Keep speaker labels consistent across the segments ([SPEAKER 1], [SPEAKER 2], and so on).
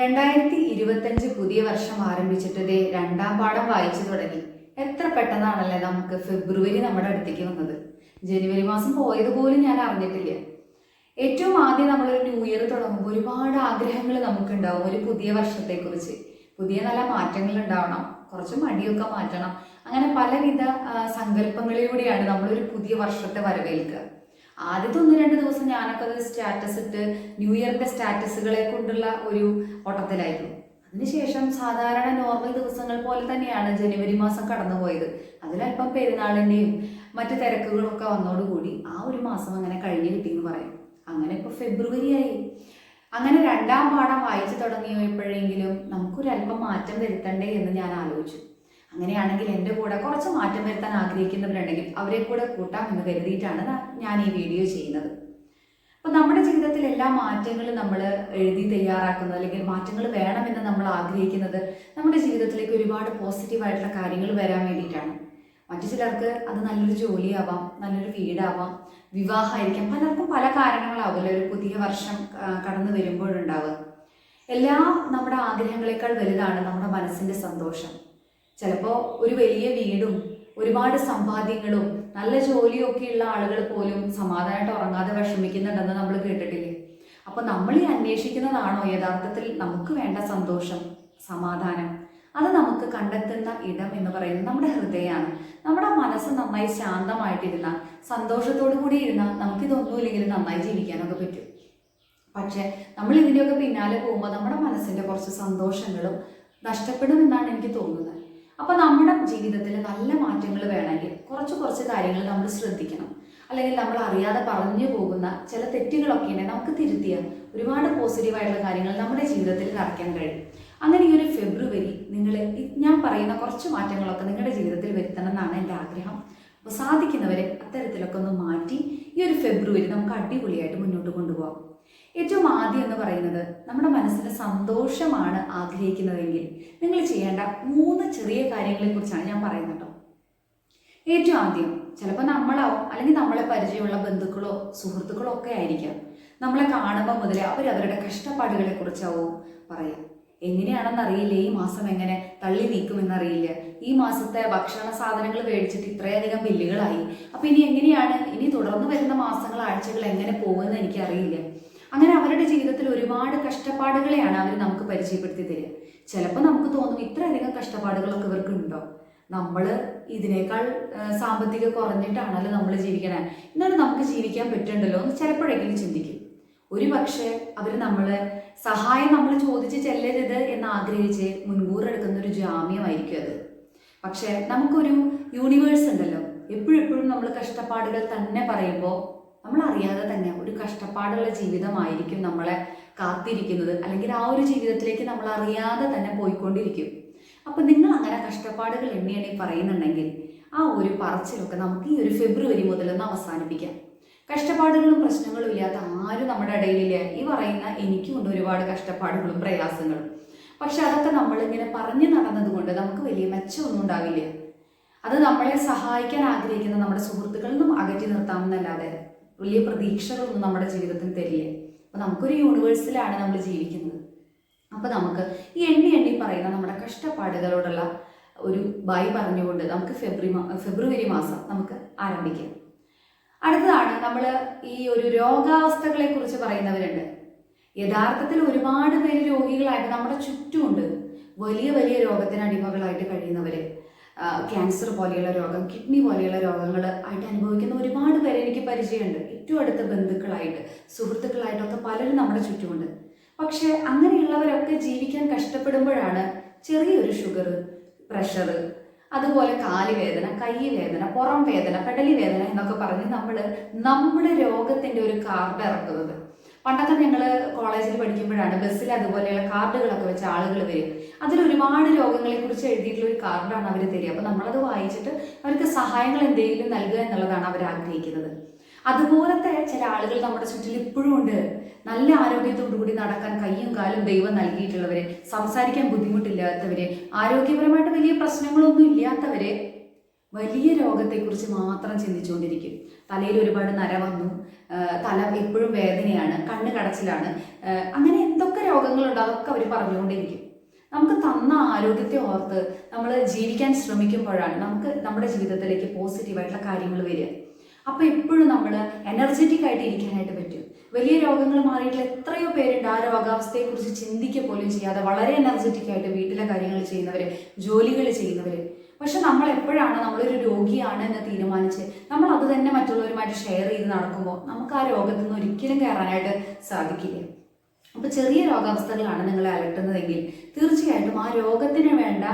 [SPEAKER 1] രണ്ടായിരത്തി ഇരുപത്തഞ്ച് പുതിയ വർഷം ആരംഭിച്ചിട്ട് രണ്ടാം പാഠം വായിച്ചു തുടങ്ങി എത്ര പെട്ടെന്നാണല്ലേ നമുക്ക് ഫെബ്രുവരി നമ്മുടെ അടുത്തേക്ക് വന്നത് ജനുവരി മാസം പോയത് പോലും ഞാൻ അറിഞ്ഞിട്ടില്ല ഏറ്റവും ആദ്യം നമ്മൾ ഒരു ന്യൂ ഇയർ തുടങ്ങുമ്പോൾ ഒരുപാട് ആഗ്രഹങ്ങൾ നമുക്കുണ്ടാവും ഒരു പുതിയ വർഷത്തെക്കുറിച്ച് പുതിയ നല്ല മാറ്റങ്ങൾ ഉണ്ടാവണം കുറച്ച് മടിയൊക്കെ മാറ്റണം അങ്ങനെ പലവിധ സങ്കല്പങ്ങളിലൂടെയാണ് നമ്മളൊരു പുതിയ വർഷത്തെ വരവേൽക്കുക ആദ്യത്തെ ഒന്ന് രണ്ട് ദിവസം ഞാനൊക്കെ അത് സ്റ്റാറ്റസ് ഇട്ട് ന്യൂ ഇയറിന്റെ സ്റ്റാറ്റസുകളെ കൊണ്ടുള്ള ഒരു ഓട്ടത്തിലായിരുന്നു അതിനുശേഷം സാധാരണ നോർമൽ ദിവസങ്ങൾ പോലെ തന്നെയാണ് ജനുവരി മാസം കടന്നുപോയത് അതിലല്പം പെരുന്നാളിൻ്റെയും മറ്റു തിരക്കുകളൊക്കെ വന്നോടുകൂടി ആ ഒരു മാസം അങ്ങനെ കഴിഞ്ഞു കിട്ടിയെന്ന് പറയും അങ്ങനെ ഇപ്പോൾ ഫെബ്രുവരി ആയി അങ്ങനെ രണ്ടാം പാഠം വായിച്ചു തുടങ്ങിയപ്പോഴെങ്കിലും നമുക്കൊരല്പം മാറ്റം വരുത്തണ്ടേ എന്ന് ഞാൻ ആലോചിച്ചു അങ്ങനെയാണെങ്കിൽ എൻ്റെ കൂടെ കുറച്ച് മാറ്റം വരുത്താൻ ആഗ്രഹിക്കുന്നവരുണ്ടെങ്കിൽ അവരെ കൂടെ കൂട്ടാം എന്ന് കരുതിയിട്ടാണ് ഞാൻ ഈ വീഡിയോ ചെയ്യുന്നത് അപ്പോൾ നമ്മുടെ ജീവിതത്തിൽ എല്ലാ മാറ്റങ്ങളും നമ്മൾ എഴുതി തയ്യാറാക്കുന്നത് അല്ലെങ്കിൽ മാറ്റങ്ങൾ വേണമെന്ന് നമ്മൾ ആഗ്രഹിക്കുന്നത് നമ്മുടെ ജീവിതത്തിലേക്ക് ഒരുപാട് പോസിറ്റീവായിട്ടുള്ള കാര്യങ്ങൾ വരാൻ വേണ്ടിയിട്ടാണ് മറ്റു ചിലർക്ക് അത് നല്ലൊരു ജോലിയാവാം നല്ലൊരു വീടാവാം വിവാഹമായിരിക്കാം പലർക്കും പല കാരണങ്ങളാവില്ല ഒരു പുതിയ വർഷം കടന്നു വരുമ്പോഴുണ്ടാവുക എല്ലാ നമ്മുടെ ആഗ്രഹങ്ങളെക്കാൾ വലുതാണ് നമ്മുടെ മനസ്സിൻ്റെ സന്തോഷം ചിലപ്പോൾ ഒരു വലിയ വീടും ഒരുപാട് സമ്പാദ്യങ്ങളും നല്ല ജോലിയും ഒക്കെ ഉള്ള ആളുകൾ പോലും സമാധാനമായിട്ട് ഉറങ്ങാതെ വിഷമിക്കുന്നുണ്ടെന്ന് നമ്മൾ കേട്ടിട്ടില്ലേ അപ്പൊ നമ്മൾ ഈ അന്വേഷിക്കുന്നതാണോ യഥാർത്ഥത്തിൽ നമുക്ക് വേണ്ട സന്തോഷം സമാധാനം അത് നമുക്ക് കണ്ടെത്തുന്ന ഇടം എന്ന് പറയുന്നത് നമ്മുടെ ഹൃദയമാണ് നമ്മുടെ മനസ്സ് നന്നായി ശാന്തമായിട്ടിരുന്ന സന്തോഷത്തോടു കൂടി ഇരുന്നാൽ നമുക്കിതൊന്നുമില്ലെങ്കിലും നന്നായി ജീവിക്കാനൊക്കെ പറ്റും പക്ഷേ നമ്മൾ ഇതിൻ്റെയൊക്കെ പിന്നാലെ പോകുമ്പോൾ നമ്മുടെ മനസ്സിൻ്റെ കുറച്ച് സന്തോഷങ്ങളും നഷ്ടപ്പെടും എന്നാണ് എനിക്ക് തോന്നുന്നത് അപ്പോൾ നമ്മുടെ ജീവിതത്തിൽ നല്ല മാറ്റങ്ങൾ വേണമെങ്കിൽ കുറച്ച് കുറച്ച് കാര്യങ്ങൾ നമ്മൾ ശ്രദ്ധിക്കണം അല്ലെങ്കിൽ നമ്മൾ അറിയാതെ പറഞ്ഞു പോകുന്ന ചില തെറ്റുകളൊക്കെ ഉണ്ടെങ്കിൽ നമുക്ക് തിരുത്തിയ ഒരുപാട് പോസിറ്റീവായിട്ടുള്ള കാര്യങ്ങൾ നമ്മുടെ ജീവിതത്തിൽ നടക്കാൻ കഴിയും അങ്ങനെ ഈ ഒരു ഫെബ്രുവരി നിങ്ങൾ ഞാൻ പറയുന്ന കുറച്ച് മാറ്റങ്ങളൊക്കെ നിങ്ങളുടെ ജീവിതത്തിൽ വരുത്തണം എന്നാണ് എൻ്റെ ആഗ്രഹം അപ്പോൾ സാധിക്കുന്നവരെ അത്തരത്തിലൊക്കെ ഒന്ന് മാറ്റി ഈ ഒരു ഫെബ്രുവരി നമുക്ക് അടിപൊളിയായിട്ട് മുന്നോട്ട് കൊണ്ടുപോകാം ഏറ്റവും ആദ്യം എന്ന് പറയുന്നത് നമ്മുടെ മനസ്സിന് സന്തോഷമാണ് ആഗ്രഹിക്കുന്നതെങ്കിൽ നിങ്ങൾ ചെയ്യേണ്ട മൂന്ന് ചെറിയ കാര്യങ്ങളെക്കുറിച്ചാണ് ഞാൻ പറയുന്നത് ഏറ്റവും ആദ്യം ചിലപ്പോൾ നമ്മളോ അല്ലെങ്കിൽ നമ്മളെ പരിചയമുള്ള ബന്ധുക്കളോ സുഹൃത്തുക്കളോ ഒക്കെ ആയിരിക്കാം നമ്മളെ കാണുമ്പോൾ മുതലേ അവർ അവരുടെ കഷ്ടപ്പാടുകളെ കുറിച്ചാവും പറയാം എങ്ങനെയാണെന്ന് അറിയില്ല ഈ മാസം എങ്ങനെ തള്ളി നീക്കുമെന്നറിയില്ല ഈ മാസത്തെ ഭക്ഷണ സാധനങ്ങൾ മേടിച്ചിട്ട് ഇത്രയധികം ബില്ലുകളായി അപ്പം ഇനി എങ്ങനെയാണ് ഇനി തുടർന്ന് വരുന്ന മാസങ്ങൾ ആഴ്ചകൾ എങ്ങനെ പോകുമെന്ന് എനിക്കറിയില്ല അങ്ങനെ അവരുടെ ജീവിതത്തിൽ ഒരുപാട് കഷ്ടപ്പാടുകളെയാണ് അവർ നമുക്ക് പരിചയപ്പെടുത്തി തരിക ചിലപ്പോൾ നമുക്ക് തോന്നും ഇത്രയധികം കഷ്ടപ്പാടുകളൊക്കെ ഇവർക്കുണ്ടോ നമ്മൾ ഇതിനേക്കാൾ സാമ്പത്തിക കുറഞ്ഞിട്ടാണല്ലോ നമ്മൾ ജീവിക്കണേ എന്നാലും നമുക്ക് ജീവിക്കാൻ പറ്റുന്നുണ്ടല്ലോ എന്ന് ചിലപ്പോഴെങ്കിലും ചിന്തിക്കും ഒരു പക്ഷേ അവർ നമ്മൾ സഹായം നമ്മൾ ചോദിച്ച് ചെല്ലരുത് എന്ന് ആഗ്രഹിച്ച് മുൻകൂറെടുക്കുന്ന ഒരു ജാമ്യമായിരിക്കും അത് പക്ഷേ നമുക്കൊരു യൂണിവേഴ്സ് ഉണ്ടല്ലോ എപ്പോഴെപ്പോഴും നമ്മൾ കഷ്ടപ്പാടുകൾ തന്നെ പറയുമ്പോൾ നമ്മൾ അറിയാതെ തന്നെ ഒരു കഷ്ടപ്പാടുള്ള ജീവിതമായിരിക്കും നമ്മളെ കാത്തിരിക്കുന്നത് അല്ലെങ്കിൽ ആ ഒരു ജീവിതത്തിലേക്ക് നമ്മൾ അറിയാതെ തന്നെ പോയിക്കൊണ്ടിരിക്കും അപ്പോൾ നിങ്ങൾ അങ്ങനെ കഷ്ടപ്പാടുകൾ എണ്ണിയെണ്ണി പറയുന്നുണ്ടെങ്കിൽ ആ ഒരു പറച്ചിലൊക്കെ നമുക്ക് ഈ ഒരു ഫെബ്രുവരി ഒന്ന് അവസാനിപ്പിക്കാം കഷ്ടപ്പാടുകളും പ്രശ്നങ്ങളും ഇല്ലാത്ത ആരും നമ്മുടെ ഇടയിലില്ല ഈ പറയുന്ന എനിക്കുമുണ്ട് ഒരുപാട് കഷ്ടപ്പാടുകളും പ്രയാസങ്ങളും പക്ഷെ അതൊക്കെ നമ്മളിങ്ങനെ പറഞ്ഞു നടന്നതുകൊണ്ട് നമുക്ക് വലിയ മെച്ചമൊന്നും ഉണ്ടാവില്ല അത് നമ്മളെ സഹായിക്കാൻ ആഗ്രഹിക്കുന്ന നമ്മുടെ സുഹൃത്തുക്കളിൽ നിന്നും അകറ്റി നിർത്താമെന്നല്ലാതെ വലിയ പ്രതീക്ഷകളൊന്നും നമ്മുടെ ജീവിതത്തിൽ തരില്ലേ അപ്പൊ നമുക്കൊരു യൂണിവേഴ്സിലാണ് നമ്മൾ ജീവിക്കുന്നത് അപ്പോൾ നമുക്ക് ഈ എണ്ണി എണ്ണി പറയുന്ന നമ്മുടെ കഷ്ടപ്പാടുകളോടുള്ള ഒരു ബായി പറഞ്ഞുകൊണ്ട് നമുക്ക് ഫെബ്രുവരി ഫെബ്രുവരി മാസം നമുക്ക് ആരംഭിക്കാം അടുത്തതാണ് നമ്മൾ ഈ ഒരു രോഗാവസ്ഥകളെ കുറിച്ച് പറയുന്നവരുണ്ട് യഥാർത്ഥത്തിൽ ഒരുപാട് പേര് രോഗികളായിട്ട് നമ്മുടെ ചുറ്റുമുണ്ട് വലിയ വലിയ രോഗത്തിന് അടിമകളായിട്ട് കഴിയുന്നവർ ക്യാൻസർ പോലെയുള്ള രോഗം കിഡ്നി പോലെയുള്ള രോഗങ്ങൾ ആയിട്ട് അനുഭവിക്കുന്ന ഒരുപാട് പേരെ എനിക്ക് പരിചയമുണ്ട് ഏറ്റവും അടുത്ത ബന്ധുക്കളായിട്ട് സുഹൃത്തുക്കളായിട്ടൊക്കെ പലരും നമ്മുടെ ചുറ്റുമുണ്ട് പക്ഷേ അങ്ങനെയുള്ളവരൊക്കെ ജീവിക്കാൻ കഷ്ടപ്പെടുമ്പോഴാണ് ചെറിയൊരു ഷുഗർ പ്രഷർ അതുപോലെ വേദന കൈ വേദന പുറം വേദന പെടലി വേദന എന്നൊക്കെ പറഞ്ഞ് നമ്മൾ നമ്മുടെ രോഗത്തിൻ്റെ ഒരു കാർഡ് ഇറക്കുന്നത് പണ്ടൊക്കെ ഞങ്ങൾ കോളേജിൽ പഠിക്കുമ്പോഴാണ് ബസ്സിൽ അതുപോലെയുള്ള കാർഡുകളൊക്കെ വെച്ച ആളുകൾ വരും അതിൽ ഒരുപാട് രോഗങ്ങളെ കുറിച്ച് എഴുതിയിട്ടുള്ള ഒരു കാർഡാണ് അവർ തരിക അപ്പോൾ നമ്മളത് വായിച്ചിട്ട് അവർക്ക് സഹായങ്ങൾ എന്തെങ്കിലും നൽകുക എന്നുള്ളതാണ് അവർ ആഗ്രഹിക്കുന്നത് അതുപോലത്തെ ചില ആളുകൾ നമ്മുടെ ചുറ്റിൽ ഇപ്പോഴും ഉണ്ട് നല്ല ആരോഗ്യത്തോടുകൂടി നടക്കാൻ കൈയും കാലും ദൈവം നൽകിയിട്ടുള്ളവര് സംസാരിക്കാൻ ബുദ്ധിമുട്ടില്ലാത്തവര് ആരോഗ്യപരമായിട്ട് വലിയ പ്രശ്നങ്ങളൊന്നും ഇല്ലാത്തവര് വലിയ രോഗത്തെക്കുറിച്ച് മാത്രം ചിന്തിച്ചുകൊണ്ടിരിക്കും തലയിൽ ഒരുപാട് നര വന്നു തല എപ്പോഴും വേദനയാണ് കണ്ണ് കടച്ചിലാണ് അങ്ങനെ എന്തൊക്കെ രോഗങ്ങളുണ്ടോ അതൊക്കെ അവർ പറഞ്ഞുകൊണ്ടിരിക്കും നമുക്ക് തന്ന ആരോഗ്യത്തെ ഓർത്ത് നമ്മൾ ജീവിക്കാൻ ശ്രമിക്കുമ്പോഴാണ് നമുക്ക് നമ്മുടെ ജീവിതത്തിലേക്ക് പോസിറ്റീവായിട്ടുള്ള കാര്യങ്ങൾ വരിക അപ്പോൾ എപ്പോഴും നമ്മൾ എനർജറ്റിക് ആയിട്ട് ഇരിക്കാനായിട്ട് പറ്റും വലിയ രോഗങ്ങൾ മാറിയിട്ടുള്ള എത്രയോ പേരുണ്ട് ആ കുറിച്ച് ചിന്തിക്കുക പോലും ചെയ്യാതെ വളരെ എനർജറ്റിക് ആയിട്ട് വീട്ടിലെ കാര്യങ്ങൾ ചെയ്യുന്നവര് ജോലികൾ ചെയ്യുന്നവര് പക്ഷെ നമ്മൾ എപ്പോഴാണ് നമ്മളൊരു രോഗിയാണ് എന്ന് തീരുമാനിച്ച് നമ്മൾ അത് തന്നെ മറ്റുള്ളവരുമായിട്ട് ഷെയർ ചെയ്ത് നടക്കുമ്പോൾ നമുക്ക് ആ രോഗത്തിൽ നിന്ന് ഒരിക്കലും കയറാനായിട്ട് സാധിക്കില്ല അപ്പൊ ചെറിയ രോഗാവസ്ഥകളാണ് നിങ്ങൾ അലട്ടുന്നതെങ്കിൽ തീർച്ചയായിട്ടും ആ രോഗത്തിന് വേണ്ട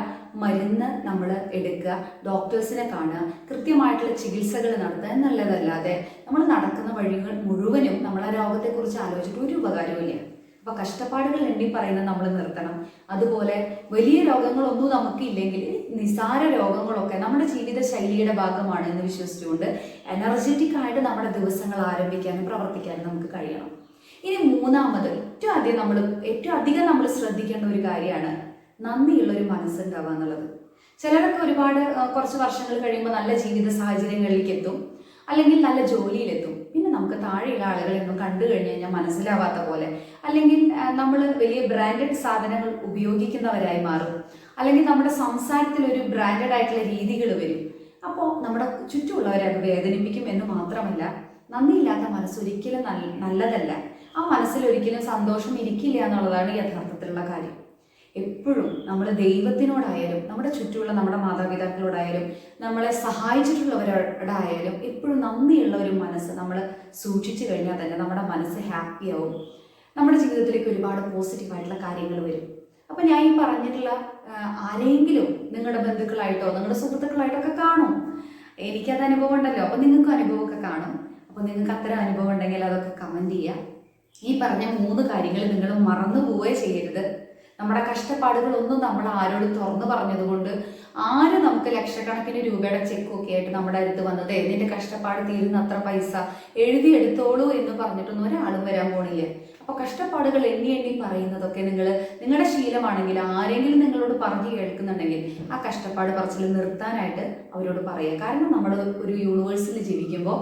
[SPEAKER 1] മരുന്ന് നമ്മൾ എടുക്കുക ഡോക്ടേഴ്സിനെ കാണുക കൃത്യമായിട്ടുള്ള ചികിത്സകൾ നടത്തുക എന്നുള്ളതല്ലാതെ നമ്മൾ നടക്കുന്ന വഴികൾ മുഴുവനും നമ്മൾ ആ രോഗത്തെക്കുറിച്ച് ആലോചിച്ചിട്ട് ഒരു ഇല്ല അപ്പോൾ കഷ്ടപ്പാടുകൾ എണ്ണി പറയുന്നത് നമ്മൾ നിർത്തണം അതുപോലെ വലിയ രോഗങ്ങളൊന്നും നമുക്കില്ലെങ്കിൽ നിസാര രോഗങ്ങളൊക്കെ നമ്മുടെ ജീവിത ശൈലിയുടെ ഭാഗമാണ് എന്ന് വിശ്വസിച്ചുകൊണ്ട് എനർജറ്റിക് ആയിട്ട് നമ്മുടെ ദിവസങ്ങൾ ആരംഭിക്കാനും പ്രവർത്തിക്കാനും നമുക്ക് കഴിയണം ഇനി മൂന്നാമത് ഏറ്റവും ആദ്യം നമ്മൾ ഏറ്റവും അധികം നമ്മൾ ശ്രദ്ധിക്കേണ്ട ഒരു കാര്യമാണ് നന്ദിയുള്ള ഒരു മനസ്സുണ്ടാവുക എന്നുള്ളത് ചിലരൊക്കെ ഒരുപാട് കുറച്ച് വർഷങ്ങൾ കഴിയുമ്പോൾ നല്ല ജീവിത സാഹചര്യങ്ങളിലേക്ക് എത്തും അല്ലെങ്കിൽ നല്ല ജോലിയിലെത്തും പിന്നെ നമുക്ക് താഴെയുള്ള ആളുകളെയൊന്നും കണ്ടു കഴിഞ്ഞു കഴിഞ്ഞാൽ മനസ്സിലാവാത്ത പോലെ അല്ലെങ്കിൽ നമ്മൾ വലിയ ബ്രാൻഡഡ് സാധനങ്ങൾ ഉപയോഗിക്കുന്നവരായി മാറും അല്ലെങ്കിൽ നമ്മുടെ സംസാരത്തിൽ ഒരു ബ്രാൻഡഡ് ആയിട്ടുള്ള രീതികൾ വരും അപ്പോൾ നമ്മുടെ ചുറ്റുമുള്ളവരെ അത് വേദനിപ്പിക്കും എന്ന് മാത്രമല്ല നന്ദിയില്ലാത്ത മനസ്സൊരിക്കലും നല്ല നല്ലതല്ല ആ മനസ്സിൽ ഒരിക്കലും സന്തോഷം ഇരിക്കില്ല എന്നുള്ളതാണ് യഥാർത്ഥത്തിലുള്ള കാര്യം എപ്പോഴും നമ്മൾ ദൈവത്തിനോടായാലും നമ്മുടെ ചുറ്റുമുള്ള നമ്മുടെ മാതാപിതാക്കളോടായാലും നമ്മളെ സഹായിച്ചിട്ടുള്ളവരോടായാലും എപ്പോഴും നന്ദിയുള്ള ഒരു മനസ്സ് നമ്മൾ സൂക്ഷിച്ചു കഴിഞ്ഞാൽ തന്നെ നമ്മുടെ മനസ്സ് ഹാപ്പിയാവും നമ്മുടെ ജീവിതത്തിലേക്ക് ഒരുപാട് പോസിറ്റീവായിട്ടുള്ള കാര്യങ്ങൾ വരും അപ്പം ഞാൻ ഈ പറഞ്ഞിട്ടുള്ള ആരെങ്കിലും നിങ്ങളുടെ ബന്ധുക്കളായിട്ടോ നിങ്ങളുടെ സുഹൃത്തുക്കളായിട്ടോ കാണും എനിക്കത് അനുഭവം ഉണ്ടല്ലോ അപ്പം നിങ്ങൾക്കും അനുഭവമൊക്കെ കാണും അപ്പോൾ നിങ്ങൾക്ക് അത്തരം അനുഭവം ഉണ്ടെങ്കിൽ അതൊക്കെ കമൻറ്റ് ചെയ്യാം ഈ പറഞ്ഞ മൂന്ന് കാര്യങ്ങൾ നിങ്ങൾ മറന്നു പോവുകയേ ചെയ്യരുത് നമ്മുടെ കഷ്ടപ്പാടുകളൊന്നും നമ്മൾ ആരോടും തുറന്നു പറഞ്ഞതുകൊണ്ട് ആര് നമുക്ക് ലക്ഷക്കണക്കിന് രൂപയുടെ ചെക്കൊക്കെ ആയിട്ട് നമ്മുടെ അടുത്ത് വന്നത് നിന്റെ കഷ്ടപ്പാട് തീരുന്ന അത്ര പൈസ എടുത്തോളൂ എന്ന് പറഞ്ഞിട്ടൊന്നും ഒരാളും വരാൻ പോണില്ലേ അപ്പോൾ കഷ്ടപ്പാടുകൾ എണ്ണി എണ്ണി പറയുന്നതൊക്കെ നിങ്ങൾ നിങ്ങളുടെ ശീലമാണെങ്കിൽ ആരെങ്കിലും നിങ്ങളോട് പറഞ്ഞു കേൾക്കുന്നുണ്ടെങ്കിൽ ആ കഷ്ടപ്പാട് പറച്ചിൽ നിർത്താനായിട്ട് അവരോട് പറയുക കാരണം നമ്മൾ ഒരു യൂണിവേഴ്സിൽ ജീവിക്കുമ്പോൾ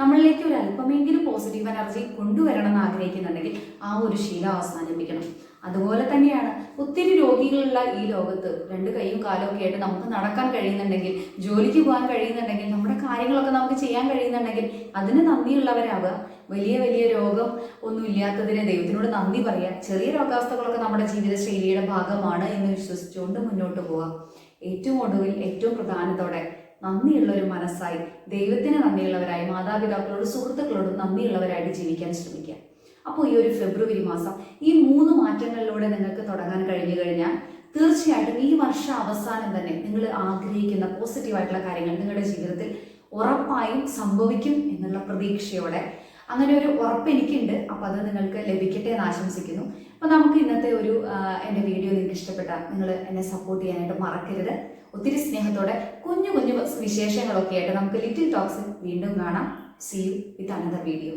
[SPEAKER 1] നമ്മളിലേക്ക് ഒരു അല്പമെങ്കിലും പോസിറ്റീവ് എനർജി കൊണ്ടുവരണം എന്ന് ആഗ്രഹിക്കുന്നുണ്ടെങ്കിൽ ആ ഒരു ശീലം അവസാനിപ്പിക്കണം അതുപോലെ തന്നെയാണ് ഒത്തിരി രോഗികളുള്ള ഈ ലോകത്ത് രണ്ട് കൈയും കാലും ഒക്കെ ആയിട്ട് നമുക്ക് നടക്കാൻ കഴിയുന്നുണ്ടെങ്കിൽ ജോലിക്ക് പോകാൻ കഴിയുന്നുണ്ടെങ്കിൽ നമ്മുടെ കാര്യങ്ങളൊക്കെ നമുക്ക് ചെയ്യാൻ കഴിയുന്നുണ്ടെങ്കിൽ അതിന് നന്ദിയുള്ളവരാവുക വലിയ വലിയ രോഗം ഒന്നും ഇല്ലാത്തതിന് ദൈവത്തിനോട് നന്ദി പറയുക ചെറിയ രോഗാവസ്ഥകളൊക്കെ നമ്മുടെ ജീവിതശൈലിയുടെ ഭാഗമാണ് എന്ന് വിശ്വസിച്ചുകൊണ്ട് മുന്നോട്ട് പോവാം ഏറ്റവും ഒടുവിൽ ഏറ്റവും പ്രധാനത്തോടെ നന്ദിയുള്ള ഒരു മനസ്സായി ദൈവത്തിന് നന്ദിയുള്ളവരായി മാതാപിതാക്കളോട് സുഹൃത്തുക്കളോടും നന്ദിയുള്ളവരായിട്ട് ജീവിക്കാൻ ശ്രമിക്കുക അപ്പോൾ ഈ ഒരു ഫെബ്രുവരി മാസം ഈ മൂന്ന് മാറ്റങ്ങളിലൂടെ നിങ്ങൾക്ക് തുടങ്ങാൻ കഴിഞ്ഞു കഴിഞ്ഞാൽ തീർച്ചയായിട്ടും ഈ വർഷ അവസാനം തന്നെ നിങ്ങൾ ആഗ്രഹിക്കുന്ന പോസിറ്റീവായിട്ടുള്ള കാര്യങ്ങൾ നിങ്ങളുടെ ജീവിതത്തിൽ ഉറപ്പായും സംഭവിക്കും എന്നുള്ള പ്രതീക്ഷയോടെ അങ്ങനെ ഒരു ഉറപ്പ് എനിക്കുണ്ട് അപ്പോൾ അത് നിങ്ങൾക്ക് ലഭിക്കട്ടെ എന്ന് ആശംസിക്കുന്നു അപ്പോൾ നമുക്ക് ഇന്നത്തെ ഒരു എൻ്റെ വീഡിയോ നിങ്ങൾക്ക് ഇഷ്ടപ്പെട്ട നിങ്ങൾ എന്നെ സപ്പോർട്ട് ചെയ്യാനായിട്ട് മറക്കരുത് ഒത്തിരി സ്നേഹത്തോടെ കുഞ്ഞു കുഞ്ഞു വിശേഷങ്ങളൊക്കെ ആയിട്ട് നമുക്ക് ലിറ്റിൽ ടോക്സ് വീണ്ടും കാണാം see you with Anantha video